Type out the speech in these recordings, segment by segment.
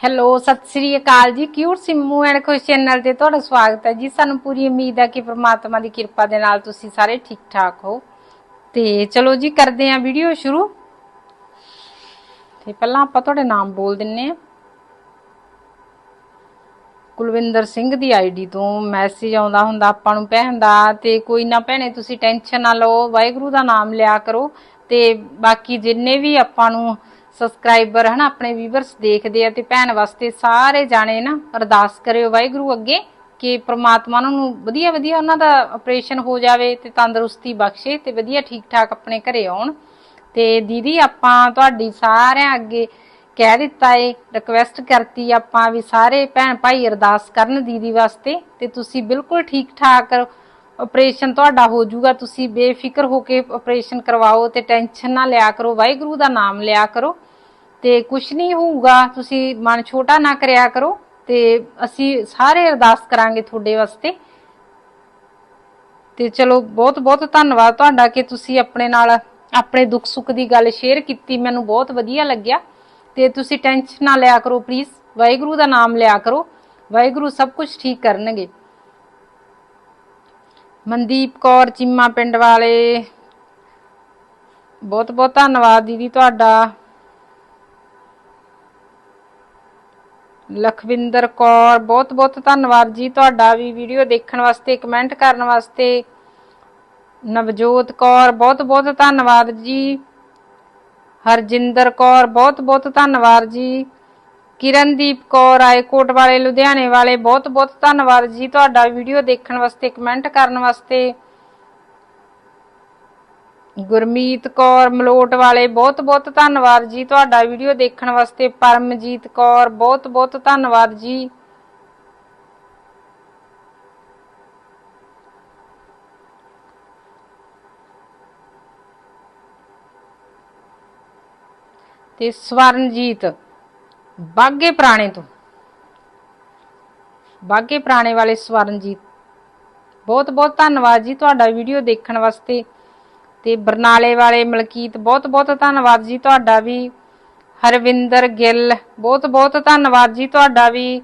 Hello, Sat Sri Akal ji. Cute Simmu and Khush channel ਤੇ ਤੁਹਾਡਾ ਸਵਾਗਤ ਹੈ? ਜੀ, ਸਾਨੂੰ ਪੂਰੀ ਉਮੀਦ ਹੈ ਕਿ ਪ੍ਰਮਾਤਮਾ ਦੀ ਕਿਰਪਾ ਦੇ ਨਾਲ ਤੁਸੀਂ ਸਾਰੇ ਠੀਕ ਠਾਕ ਹੋ। ਤੇ ਚਲੋ ਜੀ, ਕਰਦੇ ਹਾਂ ਵੀਡੀਓ ਸ਼ੁਰੂ। ਤੇ ਪਹਿਲਾਂ ਆਪਾਂ ਤੁਹਾਡੇ ਨਾਮ ਬੋਲ ਦਿੰਨੇ ਆ ਕੁਲਵਿੰਦਰ ਸਿੰਘ ਦੀ ਆਈਡੀ ਤੋਂ ਮੈਸੇਜ ਆਉਂਦਾ ਹੁੰਦਾ ਆਪਾਂ ਨੂੰ, ਭੈਣ ਦਾ। ਤੇ ਕੋਈ ਨਾ ਭੈਣੇ, ਤੁਸੀਂ ਟੈਨਸ਼ਨ ਨਾ ਲਓ। ਵਾਹਿਗੁਰੂ ਦਾ ਨਾਮ ਲਿਆ ਕਰੋ। ਤੇ ਬਾਕੀ ਜਿੰਨੇ ਵੀ ਆਪਾਂ ਨੂੰ ਸਬਸਕ੍ਰਾਈਬਰ ਹਨਾ, ਆਪਣੇ ਵੀਵਰਸ ਦੇਖਦੇ ਆ ਤੇ ਭੈਣ ਵਾਸਤੇ ਸਾਰੇ ਜਾਣੇ ਨਾ ਅਰਦਾਸ ਕਰਿਓ ਵਾਹਿਗੁਰੂ ਅੱਗੇ ਕਿ ਪ੍ਰਮਾਤਮਾ ਉਹਨਾਂ ਨੂੰ ਵਧੀਆ ਵਧੀਆ ਉਹਨਾਂ ਦਾ ਆਪਰੇਸ਼ਨ ਹੋ ਜਾਵੇ ਤੇ ਤੰਦਰੁਸਤੀ ਬਖਸ਼ੇ ਤੇ ਵਧੀਆ ਠੀਕ ਠਾਕ ਆਪਣੇ ਘਰੇ ਆਉਣ। ਤੇ ਦੀਦੀ, ਆਪਾਂ ਤੁਹਾਡੀ ਸਾਰਿਆਂ ਅੱਗੇ ਕਹਿ ਦਿੱਤਾ ਏ ਰਿਕਵੈਸਟ ਕਰਤੀ ਆਪਾਂ ਵੀ ਸਾਰੇ ਭੈਣ ਭਾਈ ਅਰਦਾਸ ਕਰਨ ਦੀਦੀ ਵਾਸਤੇ ਤੇ ਤੁਸੀਂ ਬਿਲਕੁਲ ਠੀਕ ਠਾਕ ਆਪਰੇਸ਼ਨ ਤੁਹਾਡਾ ਹੋ ਜਾਊਗਾ। ਤੁਸੀਂ ਬੇਫਿਕਰ ਹੋ ਕੇ ਆਪਰੇਸ਼ਨ ਕਰਵਾਓ ਤੇ ਟੈਨਸ਼ਨ ਨਾ ਲਿਆ ਕਰੋ। ਵਾਹਿਗੁਰੂ ਦਾ ਨਾਮ ਲਿਆ ਕਰੋ ਤੇ ਕੁਝ ਨਹੀਂ ਹੋਊਗਾ। ਤੁਸੀਂ ਮਨ ਛੋਟਾ ਨਾ ਕਰਿਆ ਕਰੋ ਤੇ ਅਸੀਂ ਸਾਰੇ ਅਰਦਾਸ ਕਰਾਂਗੇ ਤੁਹਾਡੇ ਵਾਸਤੇ। ਤੇ ਚਲੋ ਬਹੁਤ ਬਹੁਤ ਧੰਨਵਾਦ ਤੁਹਾਡਾ ਕਿ ਤੁਸੀਂ ਆਪਣੇ ਨਾਲ ਆਪਣੇ ਦੁੱਖ ਸੁੱਖ ਦੀ ਗੱਲ ਸ਼ੇਅਰ ਕੀਤੀ। ਮੈਨੂੰ ਬਹੁਤ ਵਧੀਆ ਲੱਗਿਆ ਤੇ ਤੁਸੀਂ ਟੈਨਸ਼ਨ ਨਾ ਲਿਆ ਕਰੋ ਪਲੀਜ਼ ਵਾਹਿਗੁਰੂ ਦਾ ਨਾਮ ਲਿਆ ਕਰੋ। ਵਾਹਿਗੁਰੂ ਸਭ ਕੁਝ ਠੀਕ ਕਰਨਗੇ। ਮਨਦੀਪ ਕੌਰ, ਚੀਮਾ ਪਿੰਡ ਵਾਲੇ। ਬਹੁਤ ਬਹੁਤ ਧੰਨਵਾਦ ਦੀਦੀ ਤੁਹਾਡਾ। ਲਖਵਿੰਦਰ ਕੌਰ, ਬਹੁਤ ਬਹੁਤ ਧੰਨਵਾਦ ਜੀ ਤੁਹਾਡਾ ਵੀ ਵੀਡੀਓ ਦੇਖਣ ਵਾਸਤੇ, ਕਮੈਂਟ ਕਰਨ ਵਾਸਤੇ। ਨਵਜੋਤ ਕੌਰ, ਬਹੁਤ ਬਹੁਤ ਧੰਨਵਾਦ ਜੀ। ਹਰਜਿੰਦਰ ਕੌਰ, ਬਹੁਤ ਬਹੁਤ ਧੰਨਵਾਦ ਜੀ। ਕਿਰਨਦੀਪ ਕੌਰ ਆਏਕੋਟ ਵਾਲੇ, ਲੁਧਿਆਣੇ ਵਾਲੇ, ਬਹੁਤ ਬਹੁਤ ਧੰਨਵਾਦ ਜੀ ਤੁਹਾਡਾ ਵੀਡੀਓ ਦੇਖਣ ਵਾਸਤੇ ਕਮੈਂਟ ਕਰਨ ਵਾਸਤੇ। ਗੁਰਮੀਤ ਕੌਰ ਮਲੋਟ ਵਾਲੇ, ਬਹੁਤ ਬਹੁਤ ਧੰਨਵਾਦ ਜੀ ਤੁਹਾਡਾ ਵੀਡੀਓ ਦੇਖਣ ਵਾਸਤੇ। ਪਰਮਜੀਤ ਕੌਰ, ਬਹੁਤ ਬਹੁਤ ਧੰਨਵਾਦ ਜੀ। ਤੇ ਸਵਰਨਜੀਤ ਬਾਗੇ ਪੁਰਾਣੇ ਤੋਂ। ਬਾਗੇ ਪੁਰਾਣੇ ਵਾਲੇ ਸਵਰਨਜੀਤ ਬਹੁਤ ਬਹੁਤ ਧੰਨਵਾਦ ਜੀ ਤੁਹਾਡਾ ਵੀਡੀਓ ਦੇਖਣ ਵਾਸਤੇ ਤੇ ਬਰਨਾਲੇ ਵਾਲੇ ਮਲਕੀਤ ਬਹੁਤ ਬਹੁਤ ਧੰਨਵਾਦ ਜੀ ਤੁਹਾਡਾ ਵੀ। ਹਰਵਿੰਦਰ ਗਿੱਲ ਬਹੁਤ ਬਹੁਤ ਧੰਨਵਾਦ ਜੀ ਤੁਹਾਡਾ ਵੀ।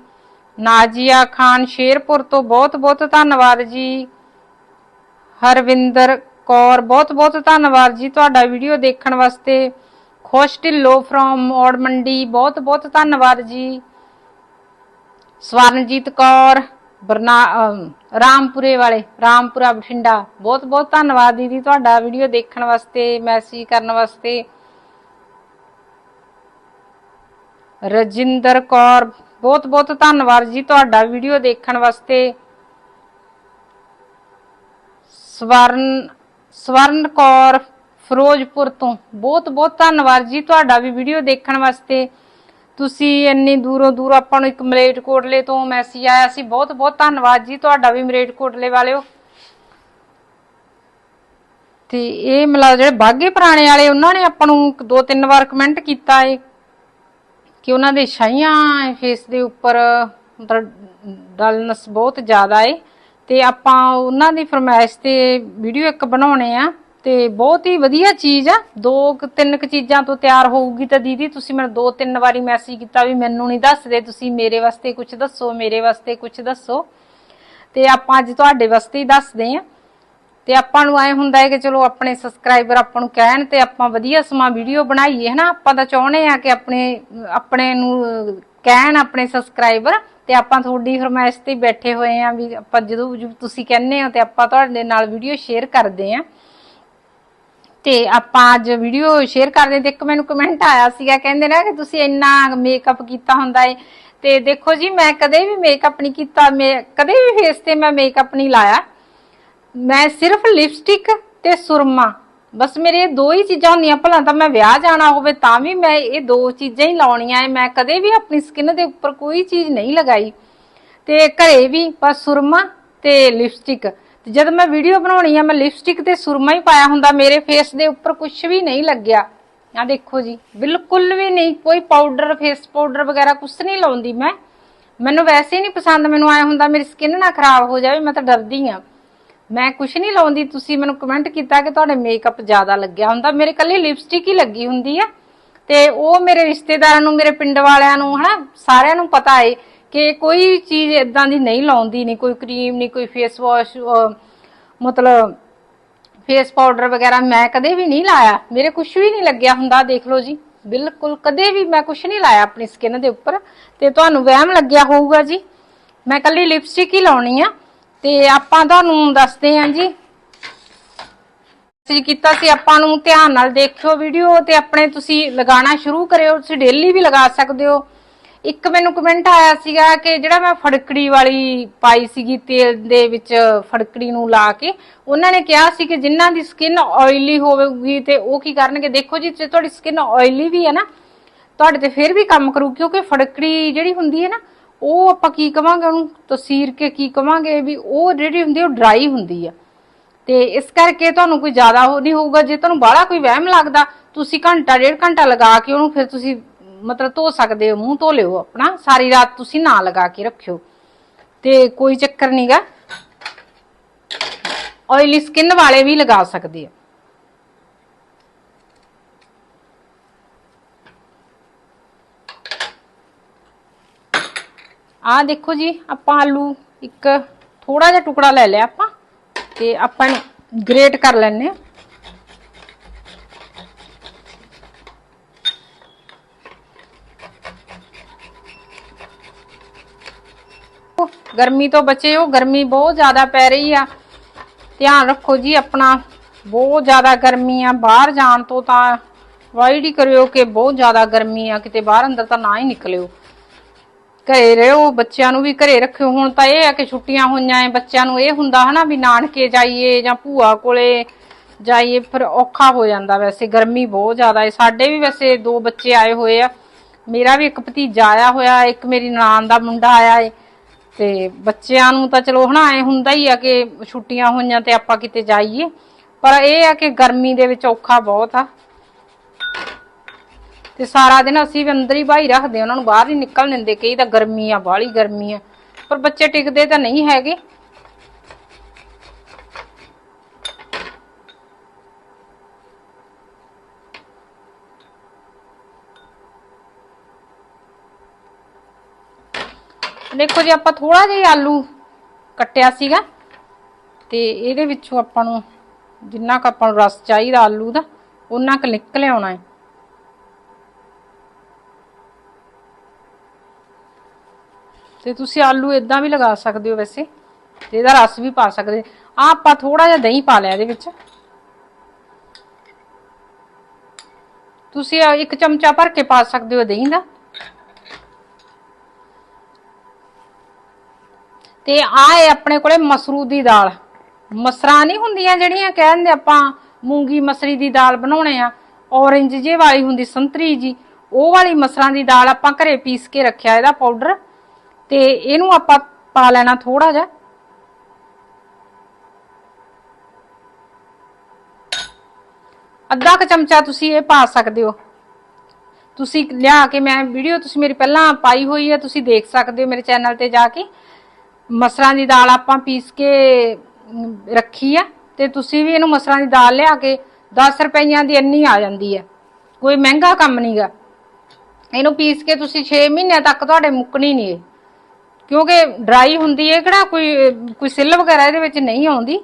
ਨਾਜੀਆ ਖਾਨ ਸ਼ੇਰਪੁਰ ਤੋਂ ਬਹੁਤ ਬਹੁਤ ਧੰਨਵਾਦ ਜੀ। ਹਰਵਿੰਦਰ ਕੌਰ ਬਹੁਤ ਬਹੁਤ ਧੰਨਵਾਦ ਜੀ ਤੁਹਾਡਾ ਵੀਡੀਓ ਦੇਖਣ ਵਾਸਤੇ। ਖੁਸ਼ ਢਿੱਲੋ ਫਰੋਮ ਮੋੜ ਮੰਡੀ। ਬਹੁਤ ਬਹੁਤ ਧੰਨਵਾਦ ਜੀ। ਸਵਰਨਜੀਤ ਕੌਰ, ਬਰਨਾ ਰਾਮਪੁਰੇ ਵਾਲੇ, ਰਾਮਪੁਰਾ ਬਠਿੰਡਾ। ਬਹੁਤ ਬਹੁਤ ਧੰਨਵਾਦ ਦੀਦੀ ਤੁਹਾਡਾ ਵੀਡੀਓ ਦੇਖਣ ਵਾਸਤੇ ਮੈਸੇਜ ਕਰਨ ਵਾਸਤੇ। ਰਜਿੰਦਰ ਕੌਰ, ਬਹੁਤ ਬਹੁਤ ਧੰਨਵਾਦ ਜੀ ਤੁਹਾਡਾ ਵੀਡੀਓ ਦੇਖਣ ਵਾਸਤੇ। ਸਵਰਨ ਸਵਰਨ ਕੌਰ ਫਿਰੋਜ਼ਪੁਰ ਤੋਂ। ਬਹੁਤ ਬਹੁਤ ਧੰਨਵਾਦ ਜੀ ਤੁਹਾਡਾ ਵੀ ਵੀਡੀਓ ਦੇਖਣ ਵਾਸਤੇ। ਤੁਸੀਂ ਇੰਨੀ ਦੂਰੋਂ ਦੂਰ ਆਪਾਂ ਨੂੰ ਇੱਕ ਮਲੇਟਕੋਟਲੇ ਤੋਂ ਮੈਸੇਜ ਆਇਆ ਸੀ। ਬਹੁਤ ਬਹੁਤ ਧੰਨਵਾਦ ਜੀ ਤੁਹਾਡਾ ਵੀ ਮਲੇਟਕੋਟਲੇ ਵਾਲਿਓ। ਤੇ ਇਹ ਮਤਲਬ ਜਿਹੜੇ ਬਾਗੇ ਪੁਰਾਣੇ ਵਾਲੇ, ਉਹਨਾਂ ਨੇ ਆਪਾਂ ਨੂੰ ਦੋ ਤਿੰਨ ਵਾਰ ਕਮੈਂਟ ਕੀਤਾ ਏ, ਕਿ ਉਹਨਾਂ ਦੇ ਛਾਈਆਂ ਫੇਸ ਦੇ ਉੱਪਰ, ਮਤਲਬ ਡਲਨੈਸ ਬਹੁਤ ਜ਼ਿਆਦਾ ਏ। ਤੇ ਆਪਾਂ ਉਹਨਾਂ ਦੀ ਫਰਮਾਇਸ਼ ਤੇ ਵੀਡੀਓ ਇੱਕ ਬਣਾਉਣੇ ਆ। ਤੇ ਬਹੁਤ ਹੀ ਵਧੀਆ ਚੀਜ਼ ਆ। ਦੋ ਕੁ ਤਿੰਨ ਕੁ ਚੀਜ਼ਾਂ ਤੋਂ ਤਿਆਰ ਹੋਊਗੀ ਤਾਂ ਦੀਦੀ ਤੁਸੀਂ ਮੈਨੂੰ ਦੋ ਤਿੰਨ ਵਾਰੀ ਮੈਸੇਜ ਕੀਤਾ ਵੀ ਮੈਨੂੰ ਨਹੀਂ ਦੱਸਦੇ। ਤੁਸੀਂ ਮੇਰੇ ਵਾਸਤੇ ਕੁਝ ਦੱਸੋ ਮੇਰੇ ਵਾਸਤੇ ਕੁਝ ਦੱਸੋ। ਤੇ ਆਪਾਂ ਅੱਜ ਤੁਹਾਡੇ ਵਾਸਤੇ ਹੀ ਦੱਸਦੇ ਆ ਤੇ ਆਪਾਂ ਨੂੰ ਐ ਹੁੰਦਾ ਹੈ ਕਿ ਚਲੋ ਆਪਣੇ ਸਬਸਕ੍ਰਾਈਬਰ ਆਪਾਂ ਨੂੰ ਕਹਿਣ ਤੇ ਆਪਾਂ ਵਧੀਆ ਸਮਾਂ ਵੀਡੀਓ ਬਣਾਈਏ ਹਨਾ? ਆਪਾਂ ਤਾਂ ਚਾਹੁੰਦੇ ਆ ਕਿ ਆਪਣੇ ਆਪਣੇ ਨੂੰ ਅਹ, ਕਹਿਣ ਆਪਣੇ ਸਬਸਕ੍ਰਾਈਬਰ ਤੇ ਆਪਾਂ ਤੁਹਾਡੀ ਫਰਮਾਇਸ਼ ਤੇ ਬੈਠੇ ਹੋਏ ਆ ਵੀ ਆਪਾਂ ਜਦੋਂ ਜਦੋਂ ਤੁਸੀਂ ਕਹਿੰਦੇ ਹੋ ਤੇ ਆਪਾਂ ਤੁਹਾਡੇ ਨਾਲ ਵੀਡੀਓ ਸ਼ੇਅਰ ਕਰਦੇ ਆ ਤੇ ਆਪਾਂ ਅੱਜ ਵੀਡੀਓ ਸ਼ੇਅਰ ਕਰਦੇ ਤੇ ਇੱਕ ਮੈਨੂੰ ਕਮੈਂਟ ਆਇਆ ਸੀਗਾ, ਕਹਿੰਦੇ ਨਾ ਕਿ ਤੁਸੀਂ ਇੰਨਾ ਮੇਕਅਪ ਕੀਤਾ ਹੁੰਦਾ ਏ। ਤੇ ਦੇਖੋ ਜੀ, ਮੈਂ ਕਦੇ ਵੀ ਮੇਕਅਪ ਨਹੀਂ ਕੀਤਾ, ਮੈਂ ਕਦੇ ਵੀ ਫੇਸ ਤੇ ਮੈਂ ਮੇਕਅਪ ਨਹੀਂ ਲਾਇਆ। ਮੈਂ ਸਿਰਫ ਲਿਪਸਟਿਕ ਤੇ ਸੁਰਮਾ। ਬਸ ਮੇਰੇ ਇਹ ਦੋ ਹੀ ਚੀਜ਼ਾਂ ਹੁੰਦੀਆਂ, ਭਲਾ ਤਾਂ ਮੈਂ ਵਿਆਹ ਜਾਣਾ ਹੋਵੇ ਤਾਂ ਵੀ ਮੈਂ ਇਹ ਦੋ ਚੀਜ਼ਾਂ ਹੀ ਲਾਉਣੀਆਂ ਐ ਮੈਂ ਕਦੇ ਵੀ ਆਪਣੀ ਸਕਿਨ ਦੇ ਉੱਪਰ ਕੋਈ ਚੀਜ਼ ਨਹੀਂ ਲਗਾਈ। ਤੇ ਘਰੇ ਵੀ ਬਸ ਸੁਰਮਾ ਤੇ ਲਿਪਸਟਿਕ ਤੇ ਜਦ ਮੈਂ ਵੀਡੀਓ ਬਣਾਉਣੀ ਆ, ਮੈਂ ਲਿਪਸਟਿਕ ਤੇ ਸੁਰਮਾ ਹੀ ਪਾਇਆ ਹੁੰਦਾ, ਮੇਰੇ ਫੇਸ ਦੇ ਉੱਪਰ ਕੁਝ ਵੀ ਨਹੀਂ ਲੱਗਿਆ। ਆ ਦੇਖੋ ਜੀ, ਬਿਲਕੁਲ ਵੀ ਨਹੀਂ, ਕੋਈ ਪਾਊਡਰ ਫੇਸ ਪਾਊਡਰ ਵਗੈਰਾ ਕੁਝ ਨਹੀਂ ਲਾਉਂਦੀ ਮੈਂ। ਮੈਨੂੰ ਵੈਸੇ ਹੀ ਨਹੀਂ ਪਸੰਦ, ਮੈਨੂੰ ਆਇਆ ਹੁੰਦਾ ਮੇਰੀ ਸਕਿਨ ਨਾ ਖਰਾਬ ਹੋ ਜਾਵੇ, ਮੈਂ ਤਾਂ ਡਰਦੀ ਆ। ਮੈਂ ਕੁਝ ਨਹੀਂ ਲਾਉਂਦੀ, ਤੁਸੀਂ ਮੈਨੂੰ ਕਮੈਂਟ ਕੀਤਾ ਕਿ ਤੁਹਾਡੇ ਮੇਕਅਪ ਜ਼ਿਆਦਾ ਲੱਗਿਆ ਹੁੰਦਾ। ਮੇਰੇ ਕੱਲੀ ਲਿਪਸਟਿਕ ਹੀ ਲੱਗੀ ਹੁੰਦੀ ਆ। ਤੇ ਉਹ ਮੇਰੇ ਰਿਸ਼ਤੇਦਾਰਾਂ ਨੂੰ, ਮੇਰੇ ਪਿੰਡ ਵਾਲਿਆਂ ਨੂੰ, ਹਨਾ, ਸਾਰਿਆਂ ਨੂੰ ਪਤਾ ਏ ਕਿ ਕੋਈ ਚੀਜ਼ ਇਦਾਂ ਦੀ ਨਹੀਂ ਲਾਉਂਦੀ, ਨਹੀਂ ਕੋਈ ਕਰੀਮ, ਨਹੀਂ ਕੋਈ ਫੇਸ ਵਾਸ਼ ਮਤਲਬ ਫੇਸ ਪਾਊਡਰ ਵਗੈਰਾ ਮੈਂ ਕਦੇ ਵੀ ਨਹੀਂ ਲਾਇਆ। ਮੇਰੇ ਕੁਝ ਵੀ ਨਹੀਂ ਲੱਗਿਆ ਹੁੰਦਾ, ਦੇਖ ਲਓ ਜੀ। ਬਿਲਕੁਲ ਕਦੇ ਵੀ ਮੈਂ ਕੁਝ ਨਹੀਂ ਲਾਇਆ ਆਪਣੀ ਸਕਿਨ ਦੇ ਉੱਪਰ। ਤੇ ਤੁਹਾਨੂੰ ਵਹਿਮ ਲੱਗਿਆ ਹੋਊਗਾ ਜੀ। ਮੈਂ ਕੱਲੀ ਲਿਪਸਟਿਕ ਹੀ ਲਾਉਣੀ ਆ। ਤੇ ਆਪਾਂ ਤੁਹਾਨੂੰ ਦੱਸਦੇ ਹਾਂ ਜੀ। ਅਸੀਂ ਕੀਤਾ ਸੀ, ਆਪਾਂ ਨੂੰ ਧਿਆਨ ਨਾਲ ਦੇਖਿਓ ਵੀਡੀਓ ਤੇ ਆਪਣੇ ਤੁਸੀਂ ਲਗਾਉਣਾ ਸ਼ੁਰੂ ਕਰਿਓ। ਤੁਸੀਂ ਡੇਲੀ ਵੀ ਲਗਾ ਸਕਦੇ ਹੋ। ਇੱਕ ਮੈਨੂੰ ਕਮੈਂਟ ਆਇਆ ਸੀਗਾ ਕਿ ਜਿਹੜਾ ਮੈਂ ਫੜਕੜੀ ਵਾਲੀ ਪਾਈ ਸੀਗੀ ਤੇਲ ਦੇ ਵਿੱਚ ਫੜਕੜੀ ਨੂੰ ਲਾ ਕੇ, ਉਹਨਾਂ ਨੇ ਕਿਹਾ ਸੀ ਕਿ ਜਿਨ੍ਹਾਂ ਦੀ ਸਕਿਨ ਆਇਲੀ ਹੋਵੇਗੀ ਤੇ ਉਹ ਕੀ ਕਰਨਗੇ? ਦੇਖੋ ਜੀ, ਜੇ ਤੁਹਾਡੀ ਸਕਿਨ ਆਇਲੀ ਵੀ ਹੈ ਨਾ, ਤੁਹਾਡੇ ਤੇ ਫਿਰ ਵੀ ਕੰਮ ਕਰੂ, ਕਿਉਂਕਿ ਫੜਕੜੀ ਜਿਹੜੀ ਹੁੰਦੀ ਹੈ ਨਾ, ਉਹ ਆਪਾਂ ਕੀ ਕਵਾਂਗੇ ਉਹਨੂੰ? ਤਸੀਰ ਕੇ ਕੀ ਕਵਾਂਗੇ ਵੀ ਉਹ ਜਿਹੜੀ ਹੁੰਦੀ ਉਹ ਡਰਾਈ ਹੁੰਦੀ ਆ ਤੇ ਇਸ ਕਰਕੇ ਤੁਹਾਨੂੰ ਕੋਈ ਜ਼ਿਆਦਾ ਉਹ ਨਹੀਂ ਹੋਊਗਾ, ਜੇ ਤੁਹਾਨੂੰ ਬਾਹਲਾ ਕੋਈ ਵਹਿਮ ਲੱਗਦਾ, ਤੁਸੀਂ ਘੰਟਾ, ਡੇਢ ਘੰਟਾ ਲਗਾ ਕੇ ਉਹਨੂੰ, ਫਿਰ ਤੁਸੀਂ ਮਤਲਬ ਧੋ ਸਕਦੇ ਹੋ, ਮੂੰਹ ਧੋ ਲਿਓ ਆਪਣਾ, ਸਾਰੀ ਰਾਤ ਤੁਸੀਂ ਨਾ ਲਗਾ ਕੇ ਰੱਖਿਓ। ਤੇ ਕੋਈ ਚੱਕਰ ਨਹੀਂਗਾ ਆਇਲੀ ਸਕਿਨ ਵਾਲੇ ਵੀ ਲਗਾ ਸਕਦੇ ਆ ਆ ਦੇਖੋ ਜੀ, ਆਪਾਂ ਆਲੂ ਇੱਕ ਥੋੜਾ ਜਿਹਾ ਟੁਕੜਾ ਲੈ ਲਿਆ ਆਪਾਂ, ਤੇ ਆਪਾਂ ਗ੍ਰੇਟ ਕਰ ਲੈਣੇ ਆ ਗਰਮੀ ਤੋਂ ਬਚਿਓ ਗਰਮੀ ਬਹੁਤ ਜ਼ਿਆਦਾ ਪੈ ਰਹੀ ਆ। ਧਿਆਨ ਰੱਖੋ ਜੀ ਆਪਣਾ, ਬਹੁਤ ਜ਼ਿਆਦਾ ਗਰਮੀ ਆ। ਬਾਹਰ ਜਾਣ ਤੋਂ ਤਾਂ ਵਾਈਡ ਹੀ ਕਰਿਓ ਕਿ ਬਹੁਤ ਜ਼ਿਆਦਾ ਗਰਮੀ ਆ, ਕਿਤੇ ਬਾਹਰ ਅੰਦਰ ਤਾਂ ਨਾ ਹੀ ਨਿਕਲਿਓ। ਘਰੇ ਰਹੋ, ਬੱਚਿਆਂ ਨੂੰ ਵੀ ਘਰੇ ਰੱਖਿਓ। ਹੁਣ ਤਾਂ ਇਹ ਆ ਕਿ ਛੁੱਟੀਆਂ ਹੋਈਆਂ ਐ, ਬੱਚਿਆਂ ਨੂੰ ਇਹ ਹੁੰਦਾ ਹਨਾ ਵੀ ਨਾਨਕੇ ਜਾਈਏ ਜਾਂ ਭੂਆ ਕੋਲੇ ਜਾਈਏ, ਫਿਰ ਔਖਾ ਹੋ ਜਾਂਦਾ ਵੈਸੇ, ਗਰਮੀ ਬਹੁਤ ਜ਼ਿਆਦਾ ਹੈ ਸਾਡੇ ਵੀ ਵੈਸੇ ਦੋ ਬੱਚੇ ਆਏ ਹੋਏ ਆ। ਮੇਰਾ ਵੀ ਇੱਕ ਭਤੀਜਾ ਆਇਆ ਹੋਇਆ, ਇੱਕ ਮੇਰੀ ਨਾਨ ਦਾ ਮੁੰਡਾ ਆਇਆ ਏ। ਤੇ ਬੱਚਿਆਂ ਨੂੰ ਤਾਂ ਚਲੋ ਹਨਾ, ਐ ਹੁੰਦਾ ਹੀ ਆ ਕਿ ਛੁੱਟੀਆਂ ਹੋਈਆਂ ਤੇ ਆਪਾਂ ਕਿਤੇ ਜਾਈਏ। ਪਰ ਇਹ ਆ ਕਿ ਗਰਮੀ ਦੇ ਵਿੱਚ ਔਖਾ ਬਹੁਤ ਆ। ਤੇ ਸਾਰਾ ਦਿਨ ਅਸੀਂ ਵੀ ਅੰਦਰ ਹੀ ਬਾਹੀ ਰੱਖਦੇ ਉਹਨਾਂ ਨੂੰ ਬਾਹਰ ਨਹੀਂ ਨਿਕਲ ਦਿੰਦੇ। ਕਈ ਤਾਂ ਗਰਮੀ ਆ, ਬਾਹਲੀ ਗਰਮੀ ਆ। ਪਰ ਬੱਚੇ ਟਿਕਦੇ ਤਾਂ ਨਹੀਂ ਹੈਗੇ। ਦੇਖੋ ਜੀ, ਆਪਾਂ ਥੋੜਾ ਜਿਹਾ ਆਲੂ ਕੱਟਿਆ ਸੀਗਾ ਤੇ ਇਹਦੇ ਵਿੱਚੋਂ ਆਪਾਂ ਨੂੰ ਜਿੰਨਾ ਕੁ ਆਪਾਂ ਨੂੰ ਰਸ ਚਾਹੀਦਾ ਆਲੂ ਦਾ ਉਹਨਾਂ ਕੁ ਨਿਕਲ ਆਉਣਾ ਹੈ। ਤੇ ਤੁਸੀਂ ਆਲੂ ਇਦਾਂ ਵੀ ਲਗਾ ਸਕਦੇ ਹੋ ਵੈਸੇ, ਤੇ ਇਹਦਾ ਰਸ ਵੀ ਪਾ ਸਕਦੇ ਆ ਆਪਾਂ ਥੋੜਾ ਜਿਹਾ ਦਹੀਂ ਪਾ ਲਿਆ ਇਹਦੇ ਵਿੱਚ। ਤੁਸੀਂ ਇੱਕ ਚਮਚਾ ਭਰ ਕੇ ਪਾ ਸਕਦੇ ਹੋ ਦਹੀਂ ਦਾ। ਤੇ ਆ ਹੈ ਆਪਣੇ ਕੋਲੇ ਮਸਰੂ ਦੀ ਦਾਲ। ਮਸਰਾਂ ਨਹੀਂ ਹੁੰਦੀਆਂ ਜਿਹੜੀਆਂ ਕਹਿੰਦੇ ਆਪਾਂ, ਮੂੰਗੀ ਮਸਰੀ ਦੀ ਦਾਲ ਬਣਾਉਣੇ ਆ। ਔਰੰਜ ਜੇ ਵਾਲੀ ਹੁੰਦੀ, ਸੰਤਰੀ ਜੀ, ਉਹ ਵਾਲੀ ਮਸਰਾਂ ਦੀ ਦਾਲ ਆਪਾਂ ਘਰੇ ਪੀਸ ਕੇ ਰੱਖਿਆ ਇਹਦਾ ਪਾਊਡਰ ਤੇ ਇਹਨੂੰ ਆਪਾਂ ਪਾ ਲੈਣਾ ਥੋੜਾ ਜਿਹਾ। ਅੱਧਾ ਕ ਚਮਚਾ ਤੁਸੀਂ ਇਹ ਪਾ ਸਕਦੇ ਹੋ। ਤੁਸੀਂ ਲਿਆ ਕੇ ਮੈਂ ਵੀਡੀਓ ਤੁਸੀਂ ਮੇਰੀ ਪਹਿਲਾਂ ਪਾਈ ਹੋਈ ਹੈ, ਤੁਸੀਂ ਦੇਖ ਸਕਦੇ ਹੋ ਮੇਰੇ ਚੈਨਲ ਤੇ ਜਾ ਕੇ। ਮਸਰਾਂ ਦੀ ਦਾਲ ਆਪਾਂ ਪੀਸ ਕੇ ਅਮ, ਰੱਖੀ ਆ ਤੇ ਤੁਸੀਂ ਵੀ ਇਹਨੂੰ ਮਸਰਾਂ ਦੀ ਦਾਲ ਲਿਆ ਕੇ 10 ਰੁਪਈਆਂ ਦੀ ਇੰਨੀ ਆ ਜਾਂਦੀ ਹੈ ਕੋਈ ਮਹਿੰਗਾ ਕੰਮ ਨਹੀਂਗਾ ਇਹਨੂੰ ਪੀਸ ਕੇ ਤੁਸੀਂ 6 ਮਹੀਨਿਆਂ ਤੱਕ ਤੁਹਾਡੇ ਮੁੱਕਣੀ ਨਹੀਂ ਇਹ। ਕਿਉਂਕਿ ਡਰਾਈ ਹੁੰਦੀ ਹੈ ਕਿਹੜਾ ਕੋਈ ਕੋਈ ਸਿੱਲ ਵਗੈਰਾ ਇਹਦੇ ਵਿੱਚ ਨਹੀਂ ਆਉਂਦੀ।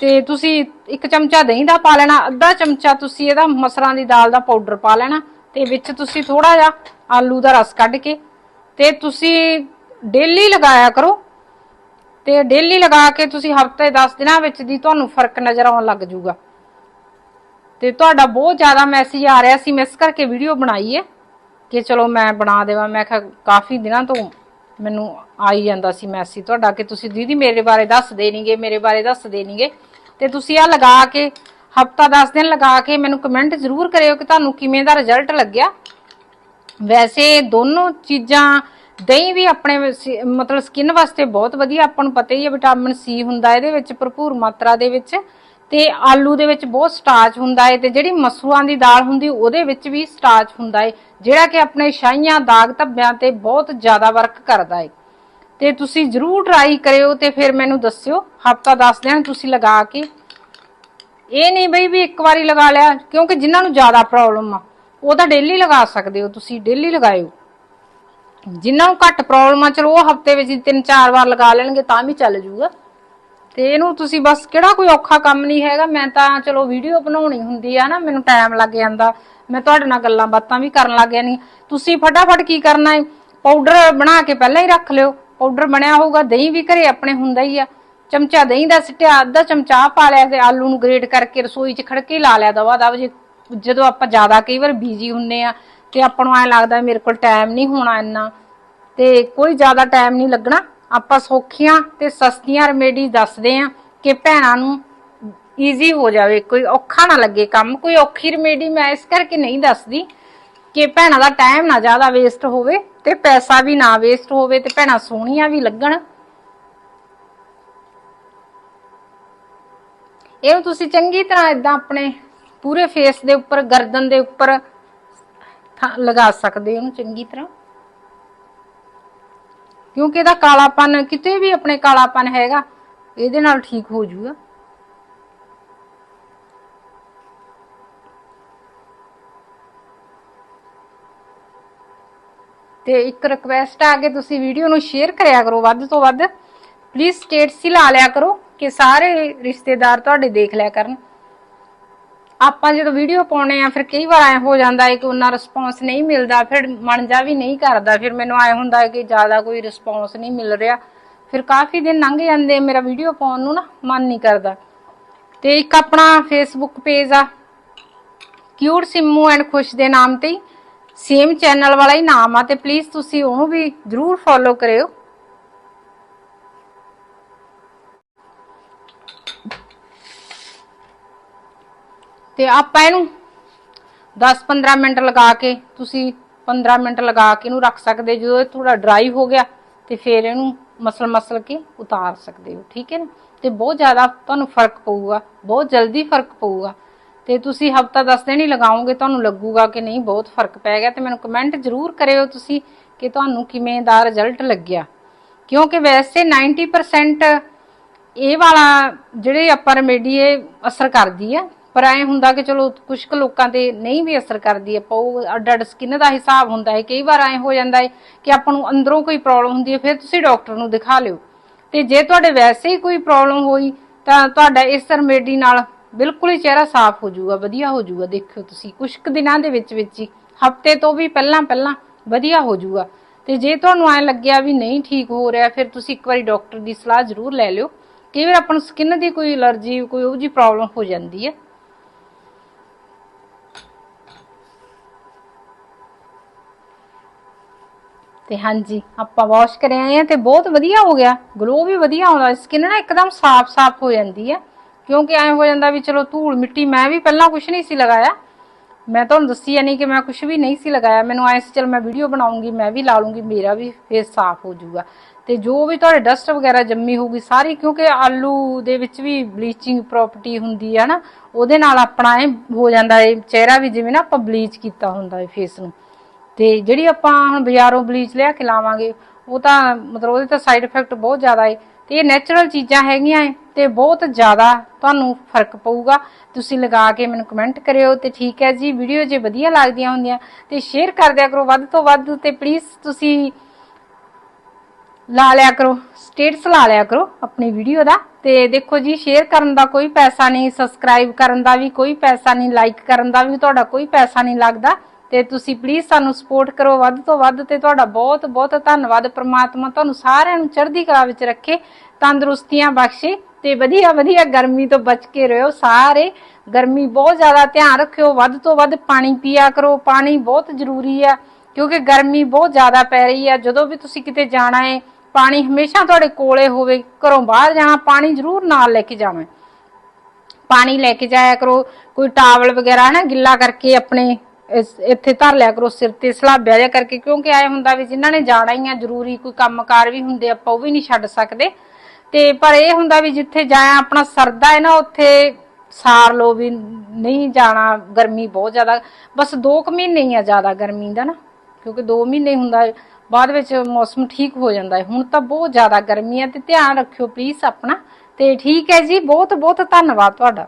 ਤੇ ਤੁਸੀਂ ਇੱਕ ਚਮਚਾ ਦਹੀਂ ਦਾ ਪਾ ਲੈਣਾ ਅੱਧਾ ਚਮਚਾ ਤੁਸੀਂ ਇਹਦਾ ਮਸਰਾਂ ਦੀ ਦਾਲ ਦਾ ਪਾਊਡਰ ਪਾ ਲੈਣਾ ਤੇ ਵਿੱਚ ਤੁਸੀਂ ਥੋੜਾ ਜਿਹਾ ਆਲੂ ਦਾ ਰਸ ਕੱਢ ਕੇ ਤੇ ਤੁਸੀਂ ਡੇਲੀ ਲਗਾਇਆ ਕਰੋ ਤੇ ਡੇਲੀ ਲਗਾ ਕੇ ਤੁਸੀਂ ਹਫ਼ਤੇ 10 ਦਿਨਾਂ ਵਿੱਚ ਦੀ ਤੁਹਾਨੂੰ ਫ਼ਰਕ ਨਜ਼ਰ ਆਉਣ ਲੱਗ ਜਾਊਗਾ ਤੇ ਤੁਹਾਡਾ ਬਹੁਤ ਜ਼ਿਆਦਾ ਮੈਸੇਜ ਆ ਰਿਹਾ ਸੀ ਮਿਸ ਕਰਕੇ ਵੀਡੀਓ ਬਣਾਈ ਹੈ ਕਿ ਚਲੋ ਮੈਂ ਬਣਾ ਦੇਵਾਂ, ਮੈਂ ਕਿਹਾ ਕਾਫੀ ਦਿਨਾਂ ਤੋਂ ਮੈਨੂੰ ਆਈ ਜਾਂਦਾ ਸੀ ਮੈਸੇਜ ਤੁਹਾਡਾ ਕਿ ਤੁਸੀਂ ਦੀਦੀ ਮੇਰੇ ਬਾਰੇ ਦੱਸਦੇ ਨਹੀਂਗੇ ਮੇਰੇ ਬਾਰੇ ਦੱਸ ਨਹੀਂਗੇ ਤੇ ਤੁਸੀਂ ਆ ਲਗਾ ਕੇ, ਹਫਤਾ 10 ਦਿਨ ਲਗਾ ਕੇ ਮੈਨੂੰ ਕਮੈਂਟ ਜ਼ਰੂਰ ਕਰਿਓ ਕਿ ਤੁਹਾਨੂੰ ਕਿਵੇਂ ਦਾ ਰਿਜ਼ਲਟ ਲੱਗਿਆ। ਵੈਸੇ ਦੋਨੋਂ ਚੀਜ਼ਾਂ ਦਹੀਂ ਵੀ ਆਪਣੇ ਵਸ- ਮਤਲਬ ਸਕਿਨ ਵਾਸਤੇ ਬਹੁਤ ਵਧੀਆ, ਆਪਾਂ ਨੂੰ ਪਤਾ ਹੀ ਹੈ ਵਿਟਾਮਿਨ ਸੀ ਹੁੰਦਾ ਇਹਦੇ ਵਿੱਚ ਭਰਪੂਰ ਮਾਤਰਾ ਦੇ ਵਿੱਚ ਤੇ ਆਲੂ ਦੇ ਵਿੱਚ ਬਹੁਤ ਸਟਾਰਚ ਹੁੰਦਾ ਹੈ ਤੇ ਜਿਹੜੀ ਮਸੂਆਂ ਦੀ ਦਾਲ ਹੁੰਦੀ ਉਹਦੇ ਵਿੱਚ ਵੀ ਸਟਾਰਚ ਹੁੰਦਾ ਹੈ, ਜਿਹੜਾ ਕਿ ਆਪਣੇ ਛਾਈਆਂ ਦਾਗ ਧੱਬਿਆਂ ਤੇ ਬਹੁਤ ਜ਼ਿਆਦਾ ਵਰਕ ਕਰਦਾ ਹੈ। ਤੇ ਤੁਸੀਂ ਜਰੂਰ ਟਰਾਈ ਕਰਿਓ ਤੇ ਫਿਰ ਮੈਨੂੰ ਦੱਸਿਓ, ਹਫਤਾ 10 ਦਿਨ ਤੁਸੀਂ ਲਗਾ ਕੇ। ਇਹ ਨਹੀਂ ਬਈ ਵੀ ਇੱਕ ਵਾਰੀ ਲਗਾ ਲਿਆ, ਕਿਉਂਕਿ ਜਿਨ੍ਹਾਂ ਨੂੰ ਜ਼ਿਆਦਾ ਪ੍ਰੋਬਲਮ ਆ, ਉਹ ਤਾਂ ਡੇਲੀ ਲਗਾ ਸਕਦੇ ਹੋ ਤੁਸੀਂ ਡੇਲੀ ਲਗਾਇਓ। ਜਿਨ੍ਹਾਂ ਨੂੰ ਘੱਟ ਪ੍ਰੋਬਲਮ ਆ, ਚਲੋ ਉਹ ਹਫ਼ਤੇ ਵਿੱਚ ਤਿੰਨ ਚਾਰ ਵਾਰ ਲਗਾ ਲੈਣਗੇ, ਤਾਂ ਵੀ ਚੱਲ ਜੂਗਾ। ਤੇ ਇਹਨੂੰ ਤੁਸੀਂ ਬਸ ਕਿਹੜਾ ਕੋਈ ਔਖਾ ਕੰਮ ਨਹੀਂ ਹੈਗਾ, ਮੈਂ ਤਾਂ ਚਲੋ ਵੀਡੀਓ ਬਣਾਉਣੀ ਹੁੰਦੀ ਆ ਨਾ, ਮੈਨੂੰ ਟਾਈਮ ਲੱਗ ਜਾਂਦਾ। ਮੈਂ ਤੁਹਾਡੇ ਨਾਲ ਗੱਲਾਂ ਬਾਤਾਂ ਵੀ ਕਰਨ ਲੱਗ ਨਹੀਂ ਤੁਸੀਂ ਫਟਾਫਟ ਕੀ ਕਰਨਾ ਹੈ? ਪਾਊਡਰ ਬਣਾ ਕੇ ਪਹਿਲਾਂ ਹੀ ਰੱਖ ਲਿਓ। ਪਾਊਡਰ ਬਣਿਆ ਹੋਊਗਾ, ਦਹੀਂ ਵੀ ਘਰੇ ਆਪਣੇ ਹੁੰਦਾ ਹੀ ਆ। ਚਮਚਾ ਦਹੀਂ ਦਾ ਸਿੱਟਿਆ, ਅੱਧਾ ਚਮਚਾ ਆਹ ਪਾ ਲਿਆ ਤੇ ਆਲੂ ਨੂੰ ਗ੍ਰੇਟ ਕਰਕੇ ਰਸੋਈ 'ਚ ਖੜਕੇ ਲਾ ਲਿਆ ਦਵਾ ਦਵ ਜੇ ਜਦੋਂ ਆਪਾਂ ਜ਼ਿਆਦਾ ਕਈ ਵਾਰ ਬੀਜੀ ਹੁੰਨੇ ਆ ਤੇ ਆਪਾਂ ਨੂੰ ਐ ਲੱਗਦਾ ਮੇਰੇ ਕੋਲ ਟਾਈਮ ਨਹੀਂ ਹੋਣਾ ਇੰਨਾ। ਤੇ ਕੋਈ ਜ਼ਿਆਦਾ ਟਾਈਮ ਨਹੀਂ ਲੱਗਣਾ। ਆਪਾਂ ਸੌਖੀਆਂ ਤੇ ਸਸਤੀਆਂ ਰੈਮੇਡੀ ਦੱਸਦੇ ਆ ਕਿ ਭੈਣਾਂ ਨੂੰ ਈਜ਼ੀ ਹੋ ਜਾਵੇ। ਕੋਈ ਔਖਾ ਨਾ ਲੱਗੇ ਕੰਮ। ਕੋਈ ਔਖੀ ਰੈਮੇਡੀ ਮੈਂ ਇਸ ਕਰਕੇ ਨਹੀਂ ਦੱਸਦੀ ਕਿ ਭੈਣਾਂ ਦਾ ਟਾਈਮ ਨਾ ਜ਼ਿਆਦਾ ਵੇਸਟ ਹੋਵੇ ਤੇ ਪੈਸਾ ਵੀ ਨਾ ਵੇਸਟ ਹੋਵੇ ਤੇ ਭੈਣਾਂ ਸੋਹਣੀਆਂ ਵੀ ਲੱਗਣ। ਇਹਨੂੰ ਤੁਸੀਂ ਚੰਗੀ ਤਰ੍ਹਾਂ ਇਦਾਂ ਆਪਣੇ ਪੂਰੇ ਫੇਸ ਦੇ ਉੱਪਰ, ਗਰਦਨ ਦੇ ਉੱਪਰ ਲਗਾ ਸਕਦੇ ਹੋ ਉਹਨੂੰ ਚੰਗੀ ਤਰ੍ਹਾਂ। ਕਿਉਂਕਿ ਇਹਦਾ ਕਾਲਾਪਨ ਕਿਤੇ ਵੀ ਆਪਣੇ ਕਾਲਾਪਨ ਹੈਗਾ, ਇਹਦੇ ਨਾਲ ਠੀਕ ਹੋ ਜਾਊਗਾ ਤੇ ਇੱਕ ਰਿਕਵੈਸਟ ਆ ਕਿ ਤੁਸੀਂ ਵੀਡੀਓ ਨੂੰ ਸ਼ੇਅਰ ਕਰਿਆ ਕਰੋ ਵੱਧ ਤੋਂ ਵੱਧ। ਪਲੀਜ਼ ਸਟੇਟਸ ਹੀ ਲਾ ਲਿਆ ਕਰੋ ਕਿ ਸਾਰੇ ਰਿਸ਼ਤੇਦਾਰ ਤੁਹਾਡੇ ਦੇਖ ਲਿਆ ਕਰਨ। ਆਪਾਂ ਜਦੋਂ ਵੀਡੀਓ ਪਾਉਣੇ ਆ, ਫਿਰ ਕਈ ਵਾਰ ਐ ਹੋ ਜਾਂਦਾ ਹੈ ਕਿ ਉਹਨਾਂ ਰਿਸਪੌਂਸ ਨਹੀਂ ਮਿਲਦਾ, ਫਿਰ ਮਨ ਜਾ ਵੀ ਨਹੀਂ ਕਰਦਾ। ਫਿਰ ਮੈਨੂੰ ਐ ਹੁੰਦਾ ਹੈ ਕਿ ਜ਼ਿਆਦਾ ਕੋਈ ਰਿਸਪੌਂਸ ਨਹੀਂ ਮਿਲ ਰਿਹਾ। ਫਿਰ ਕਾਫੀ ਦਿਨ ਲੰਘ ਜਾਂਦੇ ਮੇਰਾ ਵੀਡੀਓ ਪਾਉਣ ਨੂੰ ਨਾ, ਮਨ ਨਹੀਂ ਕਰਦਾ। ਤੇ ਇੱਕ ਆਪਣਾ ਫੇਸਬੁੱਕ ਪੇਜ ਆ, ਕਿਊਟ ਸਿੰਮੂ ਐਂਡ ਖੁਸ਼ ਦੇ ਨਾਮ ਤੇ ਸੇਮ ਚੈਨਲ ਵਾਲਾ ਹੀ ਨਾਮ ਆ, ਤੇ ਪਲੀਜ਼ ਤੁਸੀਂ ਉਹਨੂੰ ਵੀ ਜਰੂਰ ਫੋਲੋ ਕਰਿਓ। ਤੇ ਆਪਾਂ ਇਹਨੂੰ 10-15 ਮਿੰਟ ਲਗਾ ਕੇ, ਤੁਸੀਂ 15 ਮਿੰਟ ਲਗਾ ਕੇ ਇਹਨੂੰ ਰੱਖ ਸਕਦੇ ਜਦੋਂ ਇਹ ਥੋੜਾ ਡਰਾਈ ਹੋ ਗਿਆ ਤੇ ਫਿਰ ਇਹਨੂੰ ਮਸਲ ਮਸਲ ਕੇ ਉਤਾਰ ਸਕਦੇ ਹੋ, ਠੀਕ ਹੈ ਨਾ? ਤੇ ਬਹੁਤ ਜ਼ਿਆਦਾ ਤੁਹਾਨੂੰ ਫ਼ਰਕ ਪਊਗਾ, ਬਹੁਤ ਜਲਦੀ ਫ਼ਰਕ ਪਊਗਾ। ਤੇ ਤੁਸੀਂ ਹਫਤਾ 10 ਦਿਨ ਹੀ ਲਗਾਓਗੇ, ਤੁਹਾਨੂੰ ਲੱਗੂਗਾ ਕਿ ਨਹੀਂ, ਬਹੁਤ ਫ਼ਰਕ ਪੈ ਗਿਆ। ਤੇ ਮੈਨੂੰ ਕਮੈਂਟ ਜ਼ਰੂਰ ਕਰਿਓ ਤੁਸੀਂ ਕਿ ਤੁਹਾਨੂੰ ਕਿਵੇਂ ਦਾ ਰਿਜ਼ਲਟ ਲੱਗਿਆ। ਕਿਉਂਕਿ ਵੈਸੇ 90% ਇਹ ਵਾਲਾ ਜਿਹੜੇ ਆਪਾਂ ਰੈਮੇਡੀ ਇਹ ਅਸਰ ਕਰਦੀ ਆ ਪਰ ਐ ਹੁੰਦਾ ਕਿ ਚਲੋ ਕੁਝ ਕੁ ਲੋਕਾਂ ਤੇ ਨਹੀਂ ਵੀ ਅਸਰ ਕਰਦੀ ਆਪਾਂ ਉਹ ਅੱਡ ਅੱਡ ਸਕਿਨ ਦਾ ਹਿਸਾਬ ਹੁੰਦਾ ਹੈ। ਕਈ ਵਾਰ ਐ ਹੋ ਜਾਂਦਾ ਹੈ ਕਿ ਆਪਾਂ ਨੂੰ ਅੰਦਰੋਂ ਕੋਈ ਪ੍ਰੋਬਲਮ ਹੁੰਦੀ ਹੈ, ਫਿਰ ਤੁਸੀਂ ਡਾਕਟਰ ਨੂੰ ਦਿਖਾ ਲਿਓ। ਤੇ ਜੇ ਤੁਹਾਡੇ ਵੈਸੇ ਹੀ ਕੋਈ ਪ੍ਰੋਬਲਮ ਹੋਈ, ਤਾਂ ਤੁਹਾਡਾ ਇਸ ਰਮੇਡੀ ਨਾਲ ਬਿਲਕੁਲ ਹੀ ਚਿਹਰਾ ਸਾਫ਼ ਹੋ ਜਾਊਗਾ, ਵਧੀਆ ਹੋ ਜਾਊਗਾ। ਦੇਖਿਓ ਤੁਸੀਂ ਕੁਝ ਕੁ ਦਿਨਾਂ ਦੇ ਵਿੱਚ ਵਿੱਚ ਹੀ, ਹਫ਼ਤੇ ਤੋਂ ਵੀ ਪਹਿਲਾਂ ਪਹਿਲਾਂ ਵਧੀਆ ਹੋ ਜਾਊਗਾ। ਤੇ ਜੇ ਤੁਹਾਨੂੰ ਐ ਲੱਗਿਆ ਵੀ ਨਹੀਂ ਠੀਕ ਹੋ ਰਿਹਾ, ਫਿਰ ਤੁਸੀਂ ਇੱਕ ਵਾਰੀ ਡਾਕਟਰ ਦੀ ਸਲਾਹ ਜ਼ਰੂਰ ਲੈ ਲਿਓ। ਕਈ ਵਾਰ ਆਪਾਂ ਨੂੰ ਸਕਿਨ ਦੀ ਕੋਈ ਅਲਰਜੀ ਕੋਈ ਉਹ ਜੀ ਪ੍ਰੋਬਲਮ ਹੋ ਜਾਂਦੀ ਹੈ। ਤੇ ਹਾਂਜੀ, ਆਪਾਂ ਵਾਸ਼ ਕਰੇ ਆਏ ਆ ਤੇ ਬਹੁਤ ਵਧੀਆ ਹੋ ਗਿਆ। ਗਲੋ ਵੀ ਵਧੀਆ ਆਉਂਦਾ ਸਕਿਨ ਨਾ ਇੱਕਦਮ ਸਾਫ਼-ਸਾਫ਼ ਹੋ ਜਾਂਦੀ ਹੈ ਕਿਉਂਕਿ ਐਂ ਹੋ ਜਾਂਦਾ ਵੀ ਚਲੋ ਧੂੜ ਮਿੱਟੀ ਮੈਂ ਵੀ ਪਹਿਲਾਂ ਕੁਝ ਨਹੀਂ ਸੀ ਲਗਾਇਆ। ਮੈਂ ਤੁਹਾਨੂੰ ਦੱਸੀ ਨਹੀਂ ਕਿ ਮੈਂ ਕੁਝ ਵੀ ਨਹੀਂ ਸੀ ਲਗਾਇਆ। ਮੈਨੂੰ ਐਂ ਸੀ, ਚਲ ਮੈਂ ਵੀਡੀਓ ਬਣਾਉਂਗੀ, ਮੈਂ ਵੀ ਲਾ ਲੂੰਗੀ, ਮੇਰਾ ਵੀ ਫੇਸ ਸਾਫ਼ ਹੋ ਜਾਊਗਾ। ਤੇ ਜੋ ਵੀ ਤੁਹਾਡੇ ਡਸਟ ਵਗੈਰਾ ਜੰਮੀ ਹੋਊਗੀ, ਸਾਰੀ ਕਿਉਂਕਿ ਆਲੂ ਦੇ ਵਿੱਚ ਵੀ ਬਲੀਚਿੰਗ ਪ੍ਰੋਪਰਟੀ ਹੁੰਦੀ ਹੈ ਨਾ, ਉਹਦੇ ਨਾਲ ਆਪਣਾ ਇਹ ਹੋ ਜਾਂਦਾ ਹੈ ਚਿਹਰਾ ਵੀ ਜਿਵੇਂ ਨਾ ਆਪਾਂ ਬਲੀਚ ਕੀਤਾ ਹੁੰਦਾ ਹੈ ਫੇਸ ਨੂੰ। ਤੇ ਜਿਹੜੀ ਆਪਾਂ ਹੁਣ ਬਾਜ਼ਾਰੋਂ ਬਲੀਚ ਲਿਆ ਕੇ ਲਾਵਾਂਗੇ, ਉਹ ਤਾਂ ਮਤਲਬ ਉਹਦੇ ਤਾਂ ਸਾਈਡ ਇਫੈਕਟ ਬਹੁਤ ਜ਼ਿਆਦਾ ਏ। ਤੇ ਇਹ ਨੇਚਰਲ ਚੀਜ਼ਾਂ ਹੈਗੀਆਂ ਏ ਤੇ ਬਹੁਤ ਜ਼ਿਆਦਾ ਤੁਹਾਨੂੰ ਫ਼ਰਕ ਪਊਗਾ। ਤੁਸੀਂ ਲਗਾ ਕੇ ਮੈਨੂੰ ਕਮੈਂਟ ਕਰਿਓ ਤੇ ਠੀਕ ਹੈ ਜੀ ਵੀਡੀਓ ਜੇ ਵਧੀਆ ਲੱਗਦੀਆਂ ਹੁੰਦੀਆਂ ਤੇ ਸ਼ੇਅਰ ਕਰ ਦਿਆ ਕਰੋ ਵੱਧ ਤੋਂ ਵੱਧ ਤੇ ਪਲੀਜ਼ ਤੁਸੀਂ ਲਾ ਲਿਆ ਕਰੋ ਸਟੇਟਸ ਲਾ ਲਿਆ ਕਰੋ ਆਪਣੀ ਵੀਡੀਓ ਦਾ। ਤੇ ਦੇਖੋ ਜੀ ਸ਼ੇਅਰ ਕਰਨ ਦਾ ਕੋਈ ਪੈਸਾ ਨਹੀਂ ਸਬਸਕ੍ਰਾਈਬ ਕਰਨ ਦਾ ਵੀ ਕੋਈ ਪੈਸਾ ਨਹੀਂ ਲਾਈਕ ਕਰਨ ਦਾ ਵੀ ਤੁਹਾਡਾ ਕੋਈ ਪੈਸਾ ਨਹੀਂ ਲੱਗਦਾ। ਤੇ ਤੁਸੀਂ ਪਲੀਜ਼ ਸਾਨੂੰ ਸਪੋਰਟ ਕਰੋ ਵੱਧ ਤੋਂ ਵੱਧ ਤੇ ਤੁਹਾਡਾ ਬਹੁਤ ਬਹੁਤ ਧੰਨਵਾਦ। ਪ੍ਰਮਾਤਮਾ ਤੁਹਾਨੂੰ ਸਾਰਿਆਂ ਨੂੰ ਚੜ੍ਹਦੀ ਕਲਾ ਵਿੱਚ ਰੱਖੇ, ਤੰਦਰੁਸਤੀਆਂ ਬਖਸ਼ੇ ਤੇ ਵਧੀਆ ਵਧੀਆ ਗਰਮੀ ਤੋਂ ਬਚ ਕੇ ਰਹੋ ਸਾਰੇ। ਗਰਮੀ ਬਹੁਤ ਜ਼ਿਆਦਾ ਧਿਆਨ ਰੱਖਿਓ, ਵੱਧ ਤੋਂ ਵੱਧ ਪਾਣੀ ਪੀਆ ਕਰੋ। ਪਾਣੀ ਬਹੁਤ ਜ਼ਰੂਰੀ ਆ, ਕਿਉਂਕਿ ਗਰਮੀ ਬਹੁਤ ਜ਼ਿਆਦਾ ਪੈ ਰਹੀ ਆ। ਜਦੋਂ ਵੀ ਤੁਸੀਂ ਕਿਤੇ ਜਾਣਾ ਹੈ ਪਾਣੀ ਹਮੇਸ਼ਾ ਤੁਹਾਡੇ ਕੋਲੇ ਹੋਵੇ, ਘਰੋਂ ਬਾਹਰ ਜਾਣਾ, ਪਾਣੀ ਜ਼ਰੂਰ ਨਾਲ ਲੈ ਕੇ ਜਾਣਾ। ਪਾਣੀ ਲੈ ਕੇ ਜਾਇਆ ਕਰੋ, ਕੋਈ ਟਾਵਲ ਵਗੈਰਾ ਹੈ ਨਾ ਗਿੱਲਾ ਕਰਕੇ ਆਪਣੇ ਇਸ- ਇੱਥੇ ਧਰ ਲਿਆ ਕਰੋ ਸਿਰ ਤੇ ਸਲਾਬਿਆ ਜਿਹਾ ਕਰਕੇ ਕਿਉਂਕਿ ਐ ਹੁੰਦਾ ਵੀ ਜਿਨ੍ਹਾਂ ਨੇ ਜਾਣਾ ਹੀ ਆ ਜ਼ਰੂਰੀ ਕੋਈ ਕੰਮਕਾਰ ਵੀ ਹੁੰਦੇ ਆਪਾਂ ਉਹ ਵੀ ਨਹੀਂ ਛੱਡ ਸਕਦੇ। ਤੇ ਪਰ ਇਹ ਹੁੰਦਾ ਵੀ ਜਿੱਥੇ ਜਾਇਆ ਆਪਣਾ ਸਰਦਾ ਹੈ ਨਾ ਉੱਥੇ ਸਾਰ ਲੋ ਵੀ ਨਹੀਂ ਜਾਣਾ ਗਰਮੀ ਬਹੁਤ ਜ਼ਿਆਦਾ। ਬਸ 2 ਕੁ ਮਹੀਨੇ ਹੀ ਆ ਜ਼ਿਆਦਾ ਗਰਮੀ ਦਾ ਨਾ ਕਿਉਂਕਿ 2 ਮਹੀਨੇ ਹੁੰਦਾ ਹੈ, ਬਾਅਦ ਵਿੱਚ ਮੌਸਮ ਠੀਕ ਹੋ ਜਾਂਦਾ ਹੈ। ਹੁਣ ਤਾਂ ਬਹੁਤ ਜ਼ਿਆਦਾ ਗਰਮੀ ਹੈ ਤੇ ਧਿਆਨ ਰੱਖਿਓ ਪਲੀਜ਼ ਆਪਣਾ। ਤੇ ਠੀਕ ਹੈ ਜੀ ਬਹੁਤ ਬਹੁਤ ਧੰਨਵਾਦ ਤੁਹਾਡਾ।